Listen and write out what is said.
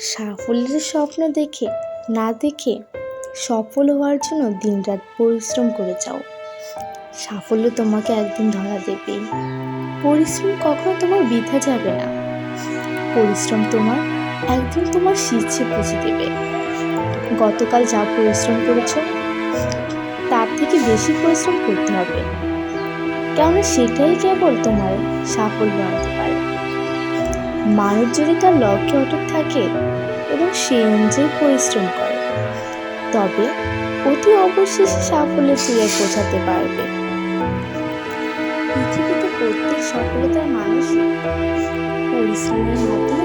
সাফল্যের স্বপ্ন দেখে, না দেখে সফল হওয়ার জন্য দিনরাত পরিশ্রম করে যাও। সাফল্য তোমাকে একদিন ধরা দেবে। পরিশ্রম কখনো তোমার বৃথা যাবে না। পরিশ্রম তোমার, একদিন তোমার শীর্ষে পৌঁছে দেবে। গতকাল যা পরিশ্রম করেছ, তার থেকে বেশি পরিশ্রম করতে হবে। কেননা সেটাই কেবল তোমার সাফল্য আনতে পারে। মানুষ যদি তার লক্ষ্যে অটুট থাকে এবং সেই অনুযায়ী পরিশ্রম করে, তবে অতি অবশ্যই সে সাফল্যের চূড়ায় পৌঁছাতে পারবে। পৃথিবীতে প্রত্যেক সফলতার মানুষ পরিশ্রমের সফলতা